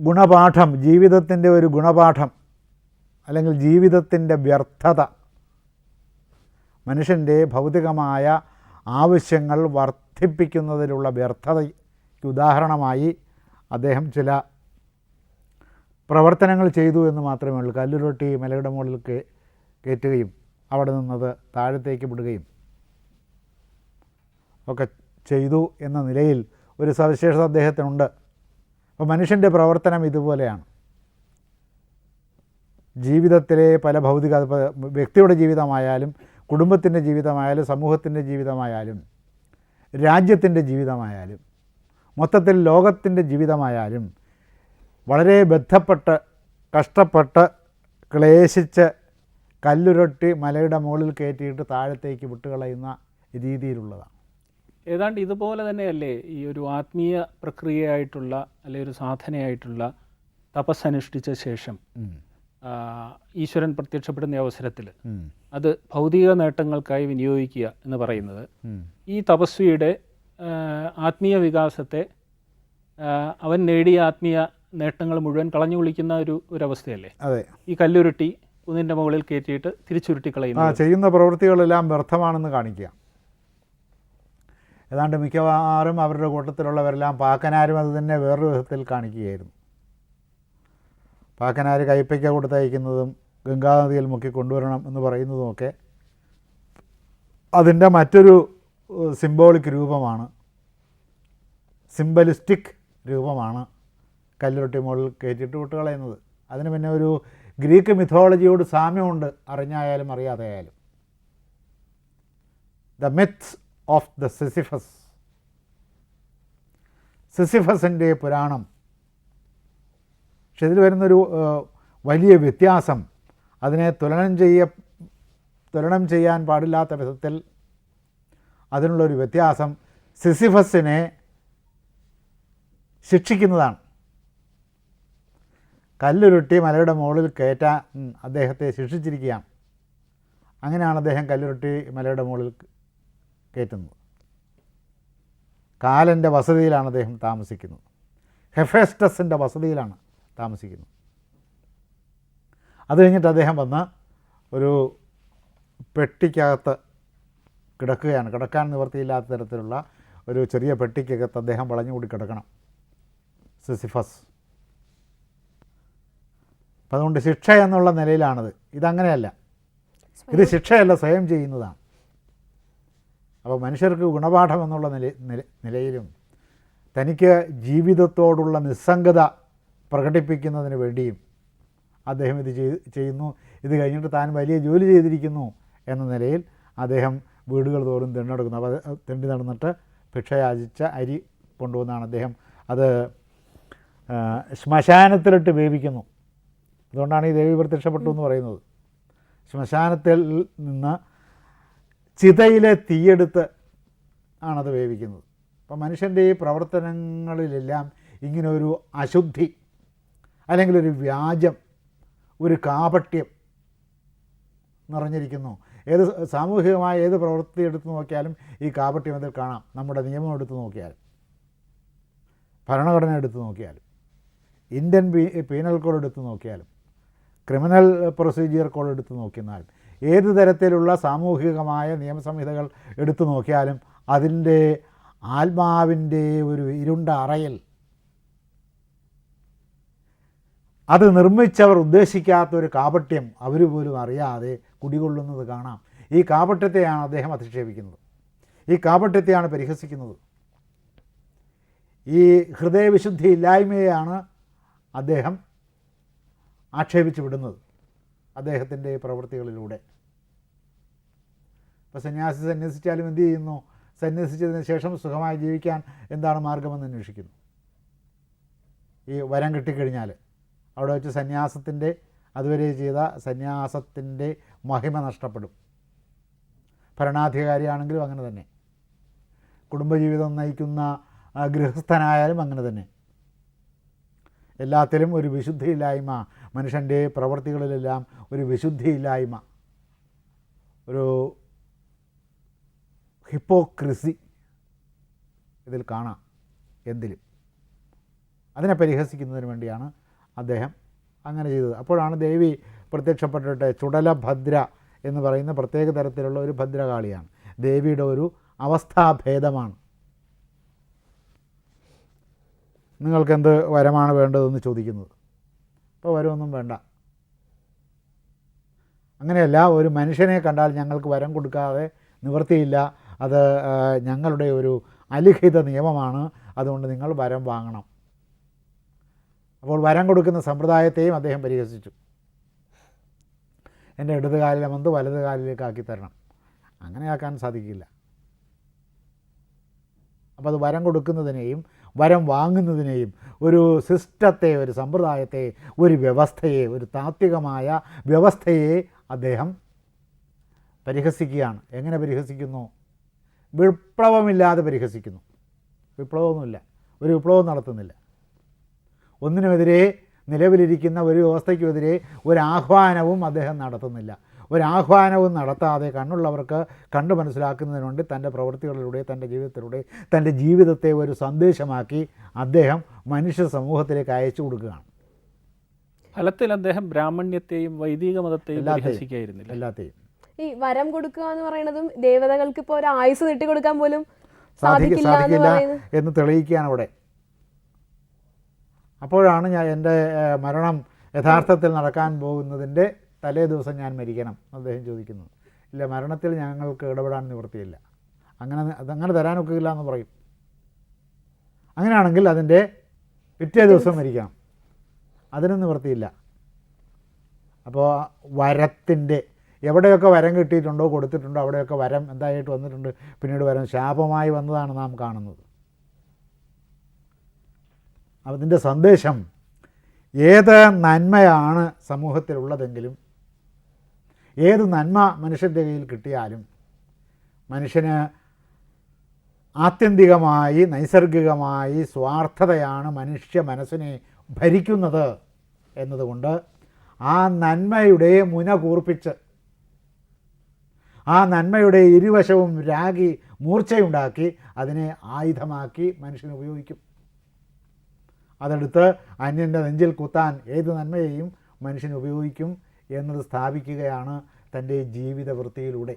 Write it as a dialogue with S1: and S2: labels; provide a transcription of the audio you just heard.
S1: ഗുണപാഠം ജീവിതത്തിന്റെ ഒരു ഗുണപാഠം അല്ലെങ്കിൽ ജീവിതത്തിന്റെ വ്യർത്ഥത. മനുഷ്യന്റെ ഭൗതികമായ ആവശ്യങ്ങൾ വർദ്ധിപ്പിക്കുന്നതിലുള്ള വ്യർത്ഥതയ്ക്ക് ഉദാഹരണമായി അദ്ദേഹം ചില പ്രവർത്തനങ്ങൾ ചെയ്തു എന്ന് മാത്രമേ ഉള്ളൂ. കല്ലുരുട്ടി മലയുടെ മുകളിൽ കയറ്റുകയും അവിടെ നിന്നത് താഴത്തേക്ക് വിടുകയും ഒക്കെ ചെയ്തു എന്ന നിലയിൽ ഒരു സവിശേഷത അദ്ദേഹത്തിനുണ്ട്. അപ്പോൾ മനുഷ്യന്റെ പ്രവർത്തനം ഇതുപോലെയാണ്. ജീവിതത്തിലെ പല ഭൗതിക വ്യക്തിയുടെ ജീവിതമായാലും കുടുംബത്തിന്റെ ജീവിതമായാലും സമൂഹത്തിന്റെ ജീവിതമായാലും രാജ്യത്തിന്റെ ജീവിതമായാലും മൊത്തത്തിൽ ലോകത്തിന്റെ ജീവിതമായാലും വളരെ ബന്ധപ്പെട്ട് കഷ്ടപ്പെട്ട് ക്ലേശിച്ച് കല്ലുരട്ടി മലയുടെ മുകളിൽ കയറ്റിയിട്ട് താഴത്തേക്ക് വിട്ടുകളയുന്ന രീതിയിലുള്ളതാണ്.
S2: ഏതാണ്ട് ഇതുപോലെ തന്നെയല്ലേ ഈ ഒരു ആത്മീയ പ്രക്രിയയായിട്ടുള്ള അല്ലെ ഒരു സാധനയായിട്ടുള്ള തപസ്സനുഷ്ഠിച്ച ശേഷം ഈശ്വരൻ പ്രത്യക്ഷപ്പെടുന്ന അവസരത്തിൽ അത് ഭൗതിക നേട്ടങ്ങൾക്കായി വിനിയോഗിക്കുക എന്ന് പറയുന്നത്. ഈ തപസ്വിയുടെ ആത്മീയ വികാസത്തെ അവൻ നേടിയ ആത്മീയ നേട്ടങ്ങൾ മുഴുവൻ കളഞ്ഞു കുളിക്കുന്ന ഒരു അവസ്ഥയല്ലേ?
S1: അതെ.
S2: ഈ കല്ലുരുട്ടി കുന്നിന്റെ മുകളിൽ കയറ്റിയിട്ട് തിരിച്ചുരുട്ടി കളയുന്നു
S1: ചെയ്യുന്ന പ്രവൃത്തികളെല്ലാം വ്യർത്ഥമാണെന്ന് കാണിക്കുക. ഏതാണ്ട് മിക്കവാറും അവരുടെ കൂട്ടത്തിലുള്ളവരെല്ലാം പാക്കനാരും അത് തന്നെ വേറൊരു വിധത്തിൽ കാണിക്കുകയായിരുന്നു. പാക്കനാർ കയ്പയ്ക്ക കൊടുത്തയക്കുന്നതും ഗംഗാനദിയിൽ മുക്കി കൊണ്ടുവരണം എന്ന് പറയുന്നതുമൊക്കെ അതിന്റെ മറ്റൊരു സിംബോളിക് രൂപമാണ്. സിംബലിസ്റ്റിക് രൂപമാണ് കല്ലുരുട്ടി മുകളിൽ കയറ്റിയിട്ട് വിട്ടുകളയുന്നത് അതിന് പിന്നെ ഒരു ഗ്രീക്ക് മിഥോളജിയോട് സാമ്യമുണ്ട് അറിഞ്ഞായാലും അറിയാതെയായാലും. The myths of the Sisyphus സിസിഫസിന്റെ പുരാണം. പക്ഷെ ഇതിൽ വരുന്നൊരു വലിയ വ്യത്യാസം. അതിനെ തുലനം ചെയ്യ തുലനം ചെയ്യാൻ പാടില്ലാത്ത വിധത്തിൽ അതിനുള്ളൊരു വ്യത്യാസം സിസിഫസിനെ ശിക്ഷിക്കുന്നതാണ്. കല്ലുരുട്ടി മലയുടെ മുകളിൽ കയറ്റാൻ അദ്ദേഹത്തെ ശിക്ഷിച്ചിരിക്കുകയാണ്. അങ്ങനെയാണ് അദ്ദേഹം കല്ലുരുട്ടി മലയുടെ മുകളിൽ കയറ്റുന്നത് കാലന്റെ വസതിയിലാണ് അദ്ദേഹം താമസിക്കുന്നത്. ഹെഫേസ്റ്റസിന്റെ വസതിയിലാണ് താമസിക്കുന്നത്. അത് കഴിഞ്ഞിട്ട് അദ്ദേഹം വന്ന് ഒരു പെട്ടിക്കകത്ത് കിടക്കുകയാണ്. കിടക്കാൻ നിവൃത്തിയില്ലാത്ത തരത്തിലുള്ള ഒരു ചെറിയ പെട്ടിക്കകത്ത് അദ്ദേഹം വളഞ്ഞുകൂടി കിടക്കണം. സിസിഫസ്. അപ്പം അതുകൊണ്ട് ശിക്ഷ എന്നുള്ള നിലയിലാണത്. ഇതങ്ങനെയല്ല. ഇത് ശിക്ഷയല്ല സ്വയം ചെയ്യുന്നതാണ്. അപ്പോൾ മനുഷ്യർക്ക് ഗുണപാഠം എന്നുള്ള നില നില- നിലയിലും തനിക്ക് ജീവിതത്തോടുള്ള നിസ്സംഗത പ്രകടിപ്പിക്കുന്നതിന് വേണ്ടിയും അദ്ദേഹം ഇത് ചെയ്യുന്നു. ഇത് കഴിഞ്ഞിട്ട് താൻ വലിയ ജോലി ചെയ്തിരിക്കുന്നു എന്ന നിലയിൽ അദ്ദേഹം വീടുകൾ തോറും തിരഞ്ഞെടുക്കുന്നു അപ്പോൾ തിണ്ടി നടന്നിട്ട് ഭിക്ഷ യാചിച്ച അരി കൊണ്ടുവന്നാണ് അദ്ദേഹം. അത് ശ്മശാനത്തിലിട്ട് വേവിക്കുന്നു. അതുകൊണ്ടാണ് ഈ ദേവി പ്രത്യക്ഷപ്പെട്ടു എന്ന് പറയുന്നത്. ശ്മശാനത്തിൽ നിന്ന് ചിതയിലെ തീയെടുത്ത് ആണത് വേവിക്കുന്നത്. അപ്പം മനുഷ്യന്റെ ഈ പ്രവർത്തനങ്ങളിലെല്ലാം ഇങ്ങനെ ഒരു അശുദ്ധി അല്ലെങ്കിൽ ഒരു വ്യാജം ഒരു കാപട്യം നിറഞ്ഞിരിക്കുന്നു. ഏത് സാമൂഹികമായ ഏത് പ്രവൃത്തി എടുത്തു നോക്കിയാലും ഈ കാപട്യം അതിൽ കാണാം. നമ്മുടെ നിയമം എടുത്തു നോക്കിയാലും ഭരണഘടന എടുത്തു നോക്കിയാലും ഇന്ത്യൻ പീനൽ കോഡ് എടുത്തു നോക്കിയാലും ക്രിമിനൽ പ്രൊസീജിയർ കോഡ് എടുത്തു നോക്കിയാലും ഏത് തരത്തിലുള്ള സാമൂഹികമായ നിയമസംഹിതകൾ എടുത്തു നോക്കിയാലും അതിന്റെ ആത്മാവിന്റെ ഒരു ഇരുണ്ട അറയിൽ അത് നിർമ്മിച്ചവർ ഉദ്ദേശിക്കാത്ത ഒരു കാപട്യം അവർ പോലും അറിയാതെ കുടികൊള്ളുന്നത് കാണാം. ഈ കാപട്യത്തെയാണ് അദ്ദേഹം അധിക്ഷേപിക്കുന്നത്. ഈ കാപട്യത്തെയാണ് പരിഹസിക്കുന്നത്. ഈ ഹൃദയവിശുദ്ധി ഇല്ലായ്മയെയാണ് അദ്ദേഹം ആക്ഷേപിച്ചു വിടുന്നത്. അദ്ദേഹത്തിന്റെ പ്രവൃത്തികളിലൂടെ. ഇപ്പോൾ സന്യാസി സന്യസിച്ചാലും എന്ത് ചെയ്യുന്നു? സന്യസിച്ചതിന് ശേഷം സുഖമായി ജീവിക്കാൻ എന്താണ് മാർഗമെന്ന് അന്വേഷിക്കുന്നു. ഈ വരം കിട്ടിക്കഴിഞ്ഞാൽ അവിടെ വെച്ച് സന്യാസത്തിന്റെ അതുവരെ ചെയ്ത സന്യാസത്തിന്റെ മഹിമ നഷ്ടപ്പെടും. ഭരണാധികാരിയാണെങ്കിലും അങ്ങനെ തന്നെ. കുടുംബജീവിതം നയിക്കുന്ന ഗൃഹസ്ഥനായാലും അങ്ങനെ തന്നെ. എല്ലാത്തിലും ഒരു വിശുദ്ധിയില്ലായ്മ മനുഷ്യന്റെ പ്രവൃത്തികളിലെല്ലാം ഒരു വിശുദ്ധിയില്ലായ്മ ഒരു ഹിപ്പോക്രിസി ഇതിൽ കാണാം എന്തിലും. അതിനെ പരിഹസിക്കുന്നതിന് വേണ്ടിയാണ് അദ്ദേഹം അങ്ങനെ ചെയ്തത്. അപ്പോഴാണ് ദേവി പ്രത്യക്ഷപ്പെട്ടിട്ട് ചുടലഭദ്ര എന്ന് പറയുന്ന പ്രത്യേക തരത്തിലുള്ള ഒരു ഭദ്രകാളിയാണ്. ദേവിയുടെ ഒരു അവസ്ഥാഭേദമാണ്. നിങ്ങൾക്കെന്ത് വരമാണ് വേണ്ടതെന്ന് ചോദിക്കുന്നത്? ഇപ്പോൾ വരമൊന്നും വേണ്ട. അങ്ങനെയല്ല ഒരു മനുഷ്യനെ കണ്ടാൽ ഞങ്ങൾക്ക് വരം കൊടുക്കാതെ നിവൃത്തിയില്ല അത് ഞങ്ങളുടെ ഒരു അലിഖിത നിയമമാണ്. അതുകൊണ്ട് നിങ്ങൾ വരം വാങ്ങണം. അപ്പോൾ വരം കൊടുക്കുന്ന സമ്പ്രദായത്തെയും അദ്ദേഹം പരിഹസിച്ചു. എന്റെ ഇടത് കാലിലെ മന്ത് വലത് കാലിലേക്കാക്കി തരണം. അങ്ങനെ ആക്കാൻ സാധിക്കില്ല. അപ്പോൾ അത് വരം കൊടുക്കുന്നതിനെയും വരം വാങ്ങുന്നതിനെയും ഒരു സിസ്റ്റത്തെ ഒരു സമ്പ്രദായത്തെ ഒരു വ്യവസ്ഥയെ ഒരു താത്വികമായ വ്യവസ്ഥയെ അദ്ദേഹം പരിഹസിക്കുകയാണ്. എങ്ങനെ പരിഹസിക്കുന്നു? വിപ്ലവമില്ലാതെ പരിഹസിക്കുന്നു. വിപ്ലവമൊന്നുമില്ല. ഒരു വിപ്ലവം നടത്തുന്നില്ല. ഒന്നിനുമെതിരെ നിലവിലിരിക്കുന്ന ഒരു വ്യവസ്ഥയ്ക്കുമെതിരെ ഒരാഹ്വാനവും അദ്ദേഹം നടത്തുന്നില്ല. ഒരാഹ്വാനവും നടത്താതെ കണ്ണുള്ളവർക്ക് കണ്ടു മനസ്സിലാക്കുന്നതിന് വേണ്ടി തന്റെ പ്രവൃത്തികളിലൂടെ തന്റെ ജീവിതത്തിലൂടെ തന്റെ ജീവിതത്തെ ഒരു സന്ദേശമാക്കി അദ്ദേഹം മനുഷ്യ സമൂഹത്തിലേക്ക് അയച്ചു കൊടുക്കുകയാണ്.
S2: ഫലത്തിൽ അദ്ദേഹം ബ്രാഹ്മണ്യത്തെയും വൈദിക മതത്തെയും
S1: എല്ലാത്തെയും.
S2: പരിഹസിക്കായിരുന്നില്ല.
S1: എല്ലാത്തെയും.
S3: ഈ വരം കൊടുക്കുക എന്ന് പറയുന്നതും ദേവതകൾക്ക് ഇപ്പോൾ ഒരു ആയുസ് നീട്ടിക്കൊടുക്കാൻ പോലും സാധിക്കില്ല എന്ന്
S1: സാധിക്കില്ല എന്ന് തെളിയിക്കുകയാണ് അവിടെ. അപ്പോഴാണ് ഞാൻ എന്റെ മരണം യഥാർത്ഥത്തിൽ നടക്കാൻ പോകുന്നതിന്റെ തലേ ദിവസം ഞാൻ മരിക്കണം അദ്ദേഹം ചോദിക്കുന്നു. ഇല്ല മരണത്തിൽ ഞങ്ങൾക്ക് ഇടപെടാൻ നിവൃത്തിയില്ല. അങ്ങനെ അതങ്ങനെ തരാനൊക്കില്ല എന്ന് പറയും. അങ്ങനെയാണെങ്കിൽ അതിന്റെ പിറ്റേ ദിവസം മരിക്കണം. അതിനും നിവൃത്തിയില്ല. അപ്പോൾ വരത്തിന്റെ എവിടെയൊക്കെ വരം കിട്ടിയിട്ടുണ്ടോ കൊടുത്തിട്ടുണ്ടോ അവിടെയൊക്കെ വരം എന്തായിട്ട് വന്നിട്ടുണ്ട് പിന്നീട് വരം ശാപമായി വന്നതാണ് നാം കാണുന്നത്. അതിന്റെ സന്ദേശം ഏത് നന്മയാണ് സമൂഹത്തിലുള്ളതെങ്കിലും ഏത് നന്മ മനുഷ്യന്റെ കയ്യിൽ കിട്ടിയാലും മനുഷ്യന് ആത്യന്തികമായി നൈസർഗികമായി സ്വാർത്ഥതയാണ് മനുഷ്യ മനസ്സിനെ ഭരിക്കുന്നത് എന്നതുകൊണ്ട് ആ നന്മയുടെ മുന കൂർപ്പിച്ച് ആ നന്മയുടെ ഇരുവശവും രാഗി മൂർച്ചയുണ്ടാക്കി അതിനെ ആയുധമാക്കി മനുഷ്യൻ ഉപയോഗിക്കും. അതെടുത്ത് അന്യന്റെ നെഞ്ചിൽ കുത്താൻ ഏത് നന്മയെയും മനുഷ്യൻ ഉപയോഗിക്കും. എന്നത് സ്ഥാപിക്കുകയാണ് തന്റെ ജീവിത വൃത്തിയിലൂടെ